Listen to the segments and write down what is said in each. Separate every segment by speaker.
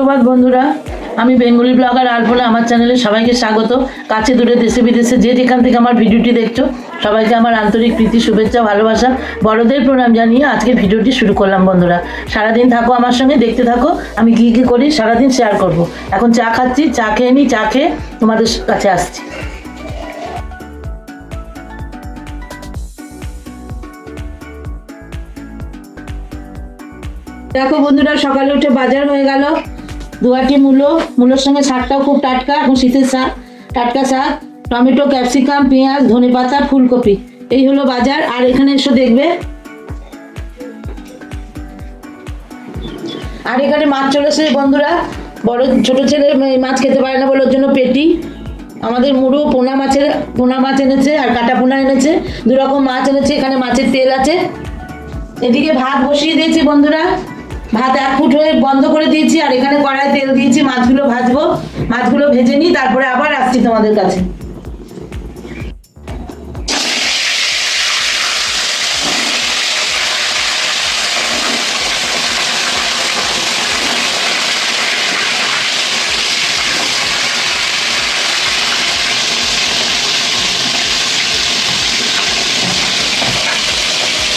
Speaker 1: সুপ্রভাত বন্ধুরা, আমি বেঙ্গলি ব্লগার আলপনা আমার চ্যানেলে সবাইকে স্বাগত। কাছে দূরে দেশে বিদেশে যে যেখান থেকে আমার ভিডিওটি দেখছ, সবাইকে আমার আন্তরিক প্রীতি, শুভেচ্ছা, ভালোবাসা, বড়দের প্রণাম জানিয়ে আজকে ভিডিওটি শুরু করলাম বন্ধুরা। সারাদিন থাকো আমার সঙ্গে, দেখতে থাকো, আমি কী কী করি সারাদিন শেয়ার করব। এখন চা খাচ্ছি, চা খেয়ে নিই চা খেয়ে তোমাদের কাছে আসছি। দেখো বন্ধুরা, সকালে উঠে বাজার হয়ে গেল। দুয়াটি মূলো? মূলোর সঙ্গে শাকটাও খুব টাটকা এখন শীতের শাক টাটকা শাক, টমেটো, ক্যাপসিকাম, পেঁয়াজ, ধনেপাতা, ফুলকপি। এই হলো বাজার। আর এখানে এসে দেখবে। আর এখানে মাছ চলে বন্ধুরা। বড়, ছোট ছেলে মাছ খেতে পারে না বলে ওর জন্য পেটি। আমাদের মুড়ো পোনা মাছের, পোনা মাছ এনেছে আর কাটা পোনা এনেছে। দু রকম মাছ এনেছে, এখানে মাছের তেল আছে। এদিকে ভাত বসিয়ে দিয়েছি, বন্ধুরা। ভাত এক ফুট হয়ে বন্ধ করে দিয়েছি, আর এখানে কড়াই তেল দিয়েছি, মাছগুলো ভাজবো। মাছগুলো ভেজে নিই, তারপরে আবার আসছি তোমাদের কাছে।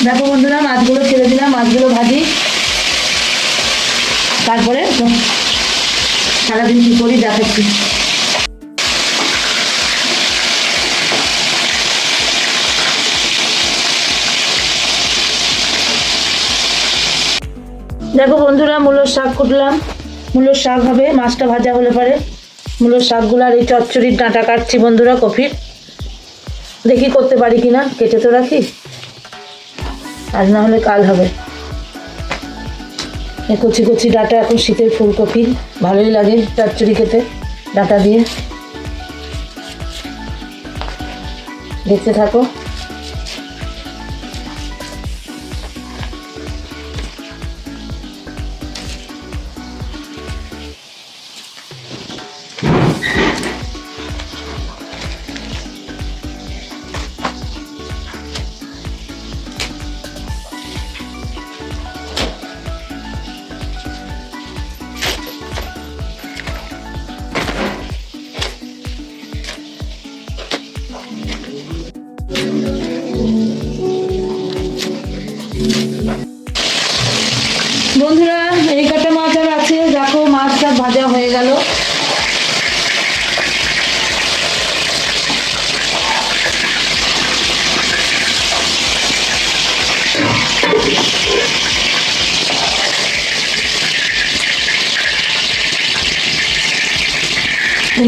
Speaker 1: দেখো বন্ধুরা, মাছগুলো ছেড়ে দিলাম, মাছগুলো ভাজি। তারপরে সারাদিন কী করি দেখাচ্ছি দেখো বন্ধুরা, মূলোর শাক কুটলাম। মূলোর শাক হবে, মাছটা ভাজা হলে পরে। মূলোর শাকগুলো আর এই চচ্চড়ির ডাঁটা কাটছি বন্ধুরা কফির। দেখি করতে পারি কিনা, কেটে তো রাখি। আজ না হলে কাল হবে। কচি কচি ডাটা এখন শীতের ফুলকপি ভালোই লাগে চারচুরি খেতে ডাটা দিয়ে। দেখতে থাকো।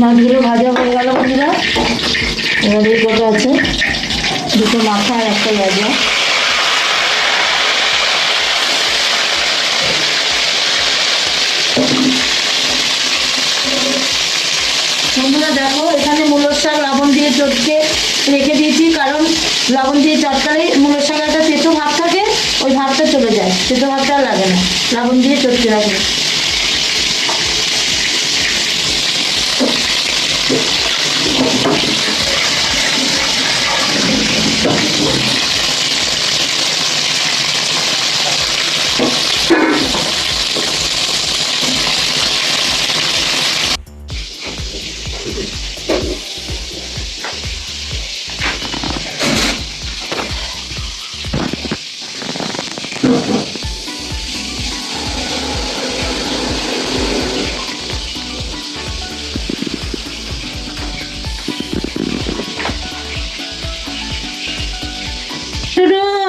Speaker 1: মাছগুলো ভাজা হয়ে গেল বন্ধুরা। এবার এই কটা আছে। দুটো মাথা আর একটা ভাজা। বন্ধুরা দেখো, এখানে মূলর শাক লবণ দিয়ে চটকে রেখে দিয়েছি, কারণ লবণ দিয়ে চটকালে মূলর শাক একটা তেতো ভাব থাকে, ওই ভাবটা চলে যায়। তেতো ভাবটা লাগে না। লবণ দিয়ে চটকে রাখবে।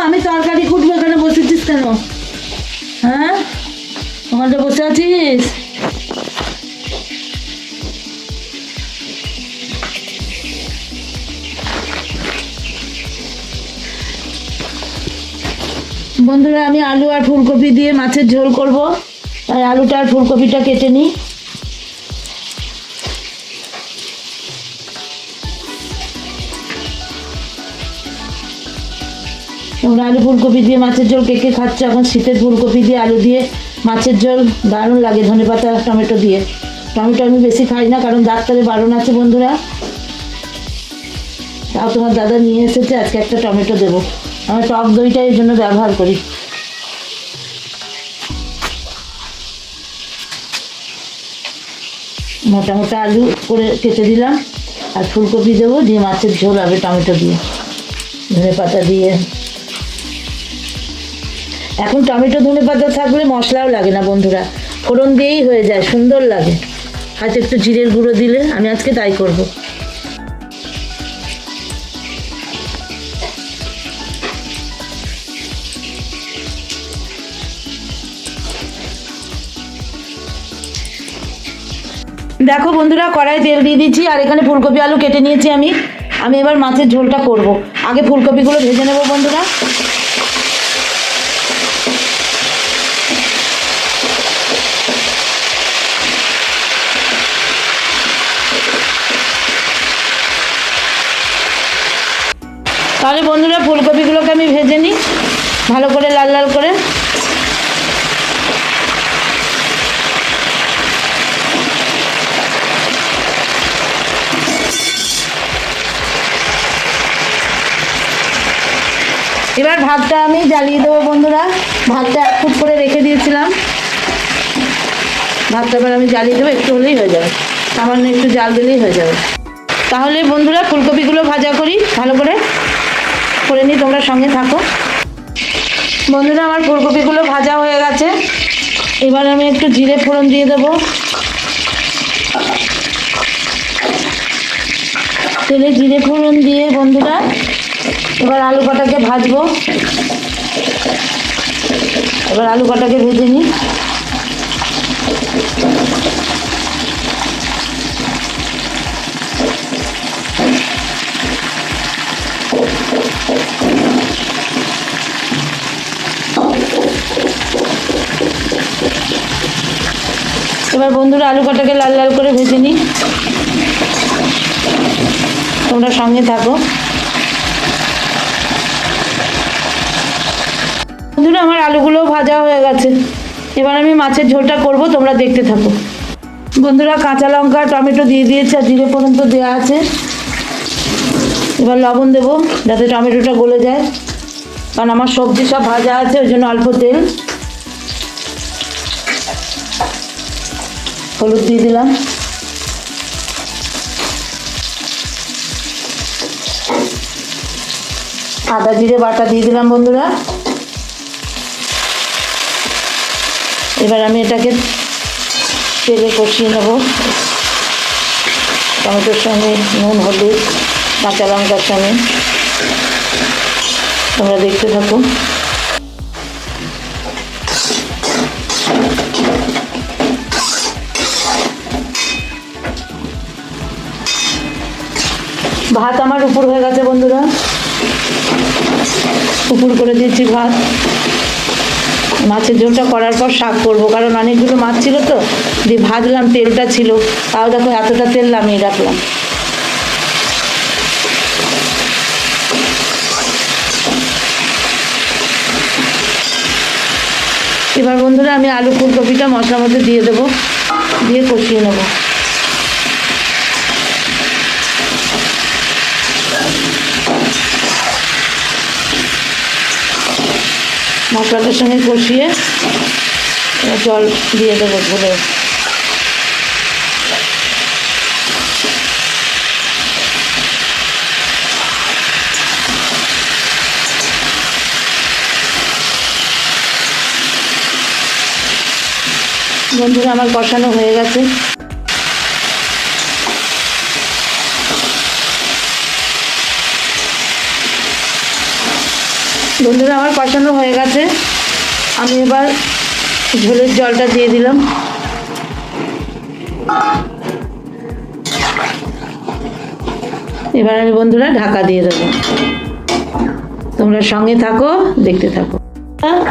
Speaker 1: আমি তরকারি কুটবো এখানে বসেছিস কেন? হ্যাঁ? ওখানে বসে আছিস? বন্ধুরা, আমি আলু আর ফুলকপি দিয়ে মাছের ঝোল করব। আর আলুটা আর ফুলকপিটা কেটে নিই। তোমরা আলু ফুলকপি দিয়ে মাছের ঝোল কে কে খাচ্ছ? এখন শীতের ফুলকপি দিয়ে আলু দিয়ে মাছের ঝোল দারুণ লাগে ধনেপাতা টমেটো দিয়ে। টমেটো আমি বেশি খাই না কারণ ডাক্তারে বারণ আছে বন্ধুরা। তাও তোমার দাদা নিয়ে এসেছে, আজকে একটা টমেটো দেবো। আমি টক দইটা এই জন্য ব্যবহার করি। মোটা মোটা আলু করে কেটে দিলাম, আর ফুলকপি দেবো দিয়ে মাছের ঝোল হবে টমেটো দিয়ে। ধনে পাতা দিয়ে। এখন টমেটো, ধনে পাতা থাকলে মশলাও লাগে না বন্ধুরা। ফোড়ন দিয়েই হয়ে যায়, সুন্দর লাগে। হয়তো একটু জিরের গুঁড়ো দিলে আমি আজকে তাই করব। দেখো বন্ধুরা কড়াই তেল দিয়ে দিচ্ছি, আর এখানে ফুলকপি আলু কেটে নিয়েছি আমি। আমি এবার মাছের ঝোলটা করব। আগে ফুলকপিগুলো ভেজে নেব বন্ধুরা। তাহলে বন্ধুরা, ফুলকপিগুলোকে আমি ভেজে নিই। ভালো করে লাল লাল করে। এবার ভাতটা আমি জ্বালিয়ে দেবো বন্ধুরা। ভাতটা এক ফুট করে রেখে দিয়েছিলাম। ভাতটা এবার আমি জ্বালিয়ে দেবো, একটু হলেই হয়ে যাবে। সামান্য একটু জাল দিলেই হয়ে যাবে। তাহলে বন্ধুরা, ফুলকপিগুলো ভাজা করি, ভালো করে। করে নিই তোমরা সঙ্গে থাকো। বন্ধুরা, আমার ফুলকপিগুলো ভাজা হয়ে গেছে। এবার আমি একটু জিরে ফোড়ন দিয়ে দেবো। তেলে জিরে ফোড়ন দিয়ে বন্ধুরা, এবার আলু কটাকে ভাজবো। এবার আলু কটাকে ভেজে নিই। এবার বন্ধুরা আলু কটাকে লাল লাল করে ভেজে নিই। তোমরা সঙ্গে থাকো। বন্ধুরা, আমার আলুগুলো ভাজা হয়ে গেছে। এবার আমি মাছের ঝোলটা করব, তোমরা দেখতে থাকো। বন্ধুরা, কাঁচা লঙ্কা, টমেটো দিয়ে দিয়েছে, আর জিরে পর্যন্ত দেওয়া আছে। এবার লবণ দেবো, যাতে টমেটোটা গলে যায়। কারণ আমার সবজি সব ভাজা আছে, ওই জন্য অল্প তেল। হলুদ দিয়ে দিলাম। আদা জিরে বাটা দিয়ে দিলাম বন্ধুরা। এবার আমি এটাকে তেলে কষিয়ে নেব। টমেটোর সঙ্গে নুন, হলুদ, কাঁচা লঙ্কার সঙ্গে। তোমরা দেখতে থাকো। ভাত আমার উপর হয়ে গেছে, বন্ধুরা। উপর করে দিয়েছি ভাত। মাছের ঝোলটা করার পর শাক করব, কারণ অনেকগুলো মাছ ছিল তো, দিয়ে ভাজলাম, তেলটা ছিল। তাও দেখো এতটা তেল নামিয়ে রাখলাম। এবার বন্ধুরা আমি আলু ফুলকপিটা মশলার মধ্যে দিয়ে দেবো, দিয়ে কষিয়ে নেব। মশলাটার সঙ্গে কষিয়ে জল দিয়ে দেবো ধরে বন্ধুরা আমার কষানো হয়ে গেছে। বন্ধুরা, আমার কষানো হয়ে গেছে। আমি এবার ঝোলের জলটা দিয়ে দিলাম। এবার আমি বন্ধুরা ঢাকা দিয়ে দেবো। তোমরা সঙ্গে থাকো, দেখতে থাকো।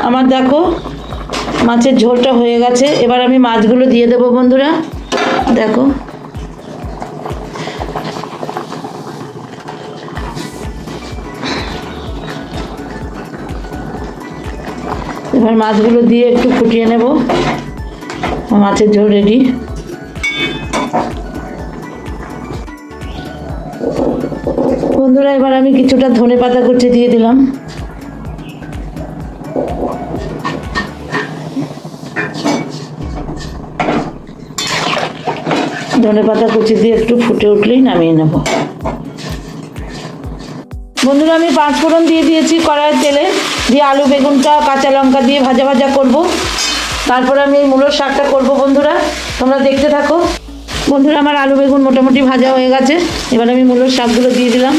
Speaker 1: আমার দেখো, মাছের ঝোলটা হয়ে গেছে। এবার আমি মাছগুলো দিয়ে দেবো বন্ধুরা। দেখো। এবার মাছগুলো দিয়ে একটু ফুটিয়ে নেব। মাছের ঝোল রেডি বন্ধুরা, এবার আমি কিছুটা ধনে পাতা কুচি দিয়ে দিলাম। ধনে পাতা কুচি দিয়ে একটু ফুটে উঠলেই নামিয়ে নেব। বন্ধুরা, আমি পাঁচ ফোড়ন দিয়ে দিয়েছি কড়াইয়ের তেলে। দিয়ে আলু, বেগুনটা, কাঁচা লঙ্কা দিয়ে ভাজা ভাজা করব। তারপরে আমি এই মূলোর শাকটা করব বন্ধুরা। তোমরা দেখতে থাকো। বন্ধুরা, আমার আলু, বেগুন মোটামুটি ভাজা হয়ে গেছে। এবার আমি মূলোর শাকগুলো দিয়ে দিলাম।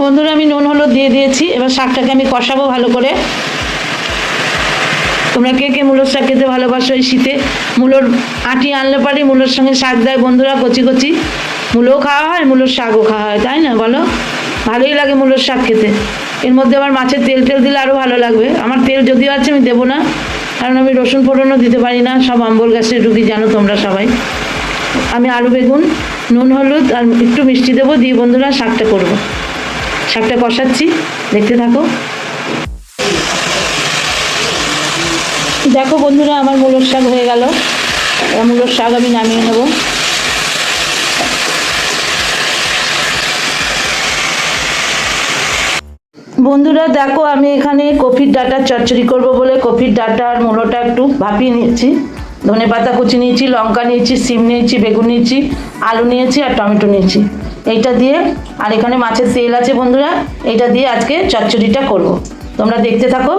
Speaker 1: বন্ধুরা, আমি নুন, হলুদ দিয়ে দিয়েছি। এবার শাকটাকে আমি কষাবো ভালো করে। তোমরা কে কে মূলোর শাক খেতে ভালোবাসো এই শীতে? মূলোর আটি আনলে পারি, মূলোর সঙ্গে শাক দেয় বন্ধুরা, কচি কচি। মূলোও খাওয়া হয়, মূলোর শাকও খাওয়া হয়, তাই না বলো? ভালোই লাগে মূলোর শাক খেতে। এর মধ্যে আমার মাছের তেল তেল দিলে আরও ভালো লাগবে। আমার তেল যদিও আছে, আমি দেবো না, কারণ আমি রসুন ফোড়নও দিতে পারি না, সব আম্বল গাছের রুগী জানো তোমরা সবাই। আমি আলু, বেগুন, নুন, হলুদ আর একটু মিষ্টি দেবো, দিয়ে বন্ধুরা শাকটা করব। শাকটা কষাচ্ছি, দেখতে থাকো। দেখো বন্ধুরা, আমার মূলোর শাক হয়ে গেল। মূলোর শাক আমি নামিয়ে নেব। বন্ধুরা, দেখো আমি এখানে কফির ডাঁটার চচ্চড়ি করব বলে কফির ডাঁটা আর মূলোটা একটু ভাপিয়ে নিয়েছি। ধনে পাতা কুচি নিয়েছি, লঙ্কা নিয়েছি সিম নিয়েছি, বেগুন নিয়েছি, আলু নিয়েছি আর টমেটো নিয়েছি। এইটা দিয়ে, আর এখানে মাছের তেল আছে বন্ধুরা, এইটা দিয়ে আজকে চচ্চড়িটা করব। তোমরা দেখতে থাকো।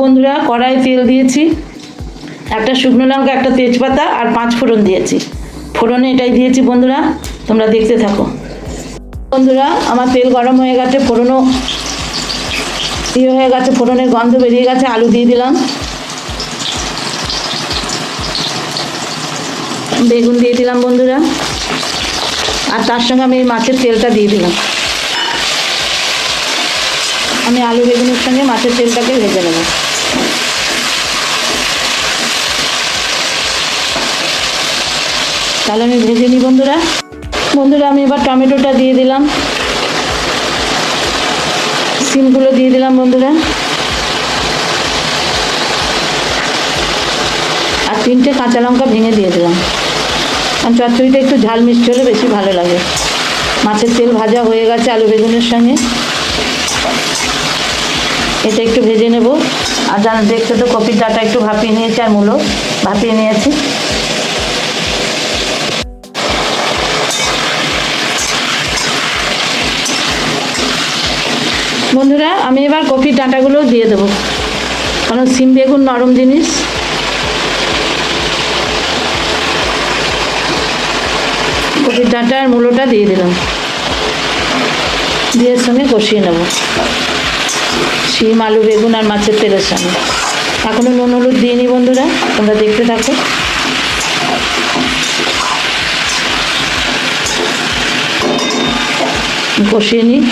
Speaker 1: বন্ধুরা, কড়াই তেল দিয়েছি, একটা শুকনো লঙ্কা, একটা তেজপাতা, আর পাঁচ ফোড়ন দিয়েছি। ফোড়নে এটাই দিয়েছি বন্ধুরা, তোমরা দেখতে থাকো। বন্ধুরা, আমার তেল গরম হয়ে গেছে, ফোড়নও ইয়ে হয়ে গেছে, ফোড়নের গন্ধ বেরিয়ে গেছে, আলু দিয়ে দিলাম। বেগুন দিয়ে দিলাম বন্ধুরা, আর তার সঙ্গে আমি মাছের তেলটা দিয়ে দিলাম। আমি আলু বেগুনের সঙ্গে মাছের তেলটাকে ভেজে নেব। তাহলে আমি ভেজে নিই বন্ধুরা। বন্ধুরা, আমি এবার টমেটোটা দিয়ে দিলাম। সিমগুলো দিয়ে দিলাম বন্ধুরা। আর তিনটে কাঁচা লঙ্কা ভেঙে দিয়ে দিলাম। কারণ চচ্চড়িটা একটু ঝাল মিষ্টি হলে বেশি ভালো লাগে। মাছের তেল ভাজা হয়ে গেছে আলু বেগুনের সঙ্গে। এটা একটু ভেজে নেব। আর জানো দেখতে তো কপির ডাটা একটু ভাপিয়ে নিয়েছি আর মূলো। ভাপিয়ে নিয়েছি। বন্ধুরা, আমি এবার কপির ডাঁটাগুলো দিয়ে দেবো। কারণ সিম বেগুন নরম জিনিস। কপির ডাঁটা আর মূলোটা দিয়ে দিলাম। দিয়ে সঙ্গে কষিয়ে নেব। শিম, আলু, বেগুন আর মাছের তেলের সঙ্গে। এখনও নুন, হলুদ দিয়ে নি বন্ধুরা, তোমরা দেখতে থাকো। কষিয়ে নিই।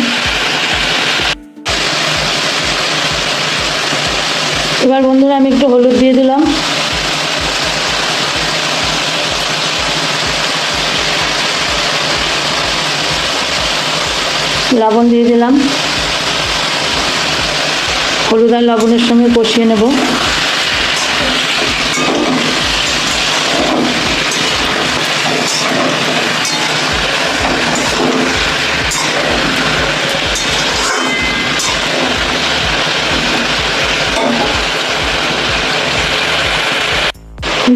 Speaker 1: এবার বন্ধুরা আমি একটু হলুদ দিয়ে দিলাম। লবণ দিয়ে দিলাম। হলুদ আর লবণের সঙ্গে কষিয়ে নেব।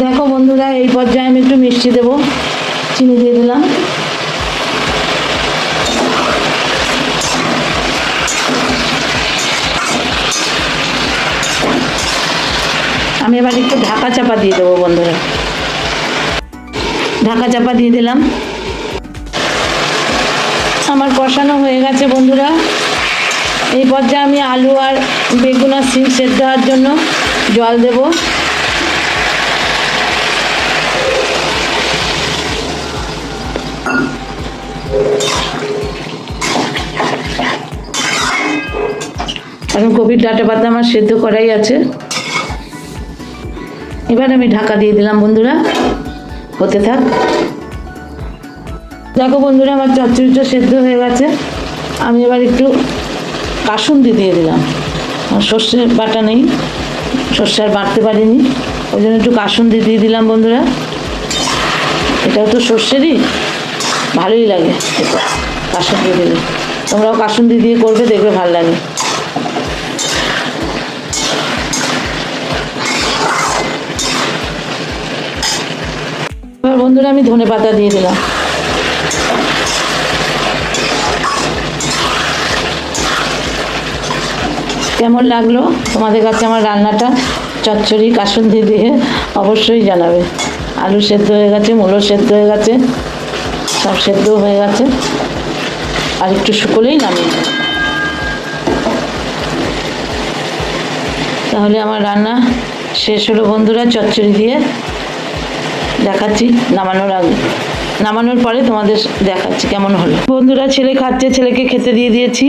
Speaker 1: দেখো বন্ধুরা, এই পর্যায়ে আমি একটু মিষ্টি দেবো। চিনি দিয়ে দিলাম। আমি এবার একটু ঢাকা চাপা দিয়ে দেবো বন্ধুরা। ঢাকা চাপা দিয়ে দিলাম। আমার কষানো হয়ে গেছে বন্ধুরা। এই পর্যায়ে আমি আলু আর বেগুন আর সিম সেদ্ধ হওয়ার জন্য জল দেব। এখন কপির ডাটা পাতা আমার সেদ্ধ করাই আছে। এবার আমি ঢাকা দিয়ে দিলাম বন্ধুরা। হতে থাক। দেখো বন্ধুরা, আমার চচ্চড়িটা সেদ্ধ হয়ে গেছে। আমি এবার একটু কাসুন্দি দিয়ে দিলাম। সর্ষে বাটা নেই, সর্ষে আর বাটতে পারিনি। ওই জন্য একটু কাসুন্দি দিয়ে দিলাম বন্ধুরা। এটাও তো সর্ষেরই, ভালোই লাগে। কাসুন্দি দিলে। তোমরাও কাসুন্দি দিয়ে করবে, দেখবে ভালো লাগে। বন্ধুরা, আমি ধনে পাতা দিয়ে দিলাম। কেমন লাগল? তোমাদের কাছে আমার রান্নাটা? চচ্চড়ি, কাসুন্দি দিয়ে অবশ্যই জানাবে। আলু সেদ্ধ হয়ে গেছে, মূলো সেদ্ধ হয়ে গেছে, সব সেদ্ধ হয়ে গেছে। আর একটু শুকোলেই নামিয়ে। তাহলে আমার রান্না শেষ হলো বন্ধুরা, চচ্চড়ি দিয়ে। দেখাচ্ছি, নামানোর আগে। নামানোর পরে তোমাদের দেখাচ্ছি কেমন হলো। বন্ধুরা, ছেলে খাচ্ছে, ছেলেকে খেতে দিয়ে দিয়েছি।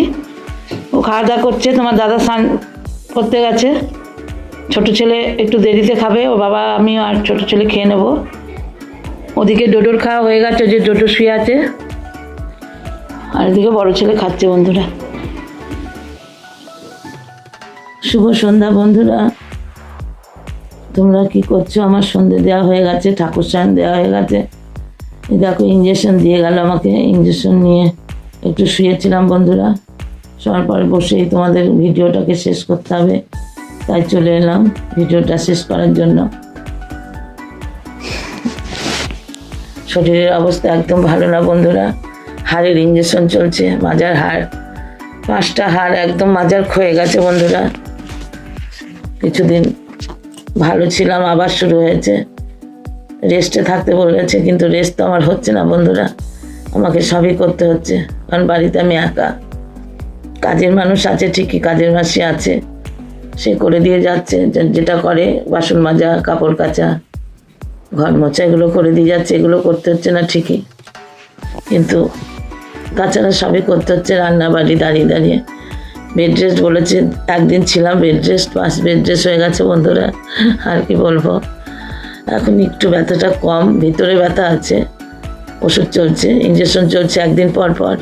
Speaker 1: ও খাওয়া দাওয়া করছে, তোমার দাদা স্নান করতে গেছে। ছোট ছেলে একটু দেরিতে খাবে ও বাবা, আমি আর ছোট ছেলে খেয়ে নেব। ওদিকে ডোডোর খাওয়া হয়ে গেছে যে ডোডো শুয়ে আছে। আর এদিকে বড় ছেলে খাচ্ছে, বন্ধুরা। শুভ সন্ধ্যা, বন্ধুরা। তোমরা কি করছ? আমার সন্ধে দেওয়া হয়ে গেছে, ঠাকুর স্নান দেওয়া হয়ে গেছে। দেখো ইঞ্জেকশন দিয়ে গেল আমাকে। ইঞ্জেকশন নিয়ে একটু শুয়েছিলাম বন্ধুরা। শোয়ার পর বসেই তোমাদের ভিডিওটাকে শেষ করতে হবে। তাই চলে এলাম ভিডিওটা শেষ করার জন্য। শরীরের অবস্থা একদম ভালো না বন্ধুরা। হাড়ের ইঞ্জেকশন চলছে, মাজার হাড়। পাঁচটা হাড় একদম মাজার ক্ষয়ে গেছে বন্ধুরা। কিছুদিন ভালো ছিলাম, আবার শুরু হয়েছে। রেস্টে থাকতে বলেছে কিন্তু রেস্ট তো আমার হচ্ছে না বন্ধুরা। আমাকে সবই করতে হচ্ছে, কারণ বাড়িতে আমি একা। কাজের মানুষ আছে, ঠিকই কাজের মাসি আছে। সে করে দিয়ে যাচ্ছে যেটা করে, বাসন মাজা, কাপড় কাচা, ঘর মোছা, এগুলো করে দিয়ে যাচ্ছে, এগুলো করতে হচ্ছে না, ঠিকই। কিন্তু তাছাড়া সবই করতে হচ্ছে রান্না বাড়ি দাঁড়িয়ে দাঁড়িয়ে। বেড রেস্ট বলেছে, একদিন ছিলাম বেড রেস্ট পাঁচ বেড রেস্ট হয়ে গেছে বন্ধুরা, আর কি বলব? এখন একটু ব্যথাটা কম, ভিতরে ব্যথা আছে, ওষুধ চলছে ইঞ্জেকশন চলছে একদিন পর পর।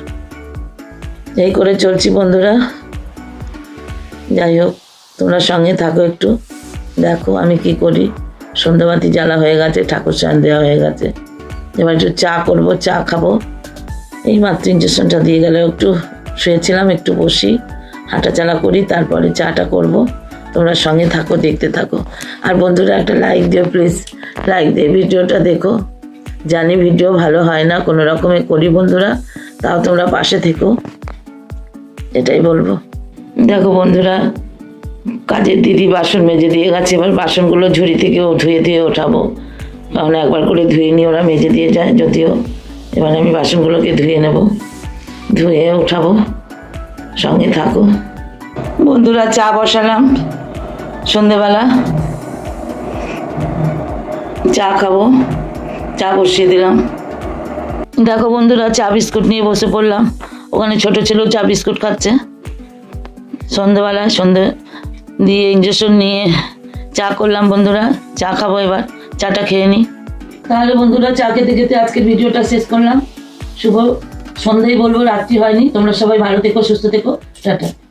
Speaker 1: এই করে চলছি বন্ধুরা। যাই হোক, তোমরা সঙ্গে থাকো একটু, দেখো আমি কি করি। সন্ধ্যাবাতি জ্বালা হয়ে গেছে, ঠাকুর স্নান দেওয়া হয়ে গেছে। এবার একটু চা করব, চা খাব। এই মাত্র ইঞ্জেকশনটা দিয়ে গেলে একটু শুয়েছিলাম, একটু বসি। হাঁটাচালা করি, তারপরে চাটা করব। তোমরা সঙ্গে থাকো, দেখতে থাকো। আর বন্ধুরা, একটা লাইক দিও প্লিজ লাইক দিয়ে ভিডিওটা দেখো। জানি ভিডিও ভালো হয় না, কোনো রকমে করি বন্ধুরা। তাও তোমরা পাশে থেকো। এটাই বলব। দেখো বন্ধুরা, কাজের দিদি বাসন মেজে দিয়ে গেছে, এবার বাসনগুলো ঝুড়ি থেকে ধুয়ে দিয়ে ওঠাবো। কারণ একবার করে ধুয়ে নিয়ে ওরা মেজে দিয়ে যায়, যদিও। এবার আমি বাসনগুলোকে ধুয়ে নেব, ধুয়ে উঠাবো সঙ্গে থাকো বন্ধুরা চা বসালাম। সন্ধেবেলা চা খাব। চা বসিয়ে দিলাম। দেখো বন্ধুরা, চা বিস্কুট নিয়ে বসে পড়লাম। ওখানে ছোট ছেলেও চা বিস্কুট খাচ্ছে। সন্ধেবেলা সন্ধে দিয়ে ইঞ্জেকশন নিয়ে চা করলাম বন্ধুরা। চা খাব এবার। চাটা খেয়ে নিই তাহলে বন্ধুরা, চা খেতে খেতে আজকের ভিডিওটা শেষ করলাম। শুভ সন্ধ্যায় বলব রাত্রি হয়নি। তোমরা সবাই ভালো থেকো সুস্থ থেকো। টাটা।